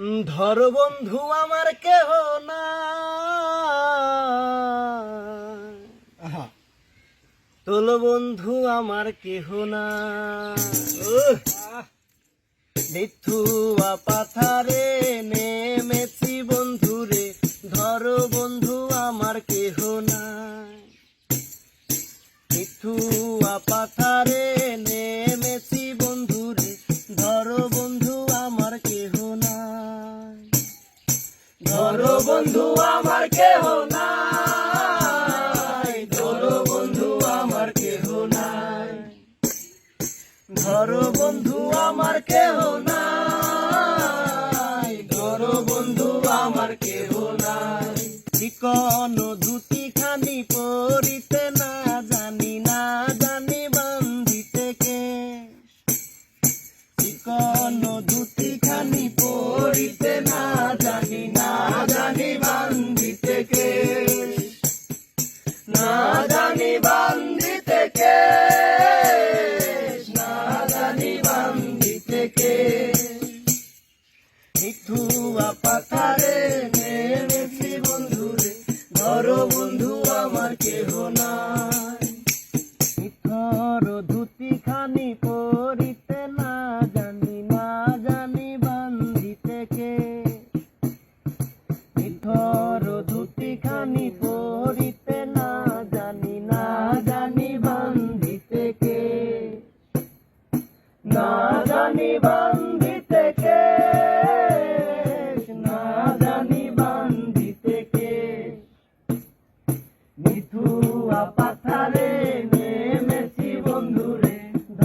ধর বন্ধু, আমার কেহ না তোল বন্ধু, আমার কেহ না মিথুয়া পাথারে নেমেছি বন্ধুরে, ধর বন্ধু, আমার কেহ না মিথুয়া পাথারে বন্ধু আমার কেহ নাই। খানি পরিতে না জানি না জানি বান্ধিতে কে। চিকন ধুতি খানি পরিতে না খানি পরিতে না জানি না জানি বান্ধিতে কে। মিথর ধুতি খানি পরিতে না জানি না জানি বান্ধিতে কে। না জানি বান্ধিতে কে, না জানি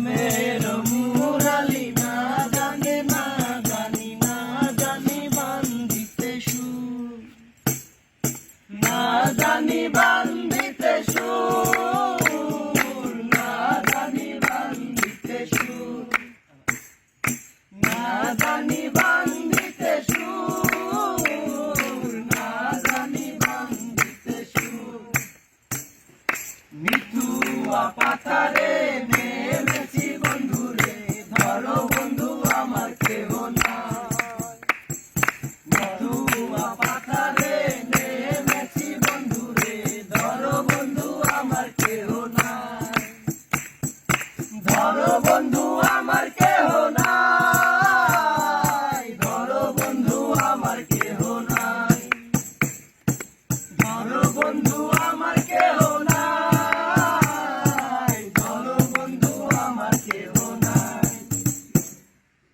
জানে জানি সুর না জানি বান্ধিতে সুর না জানি বান্ধিতে সুর না জানি বান্ধিতে সুর না জানি বান্ধিতে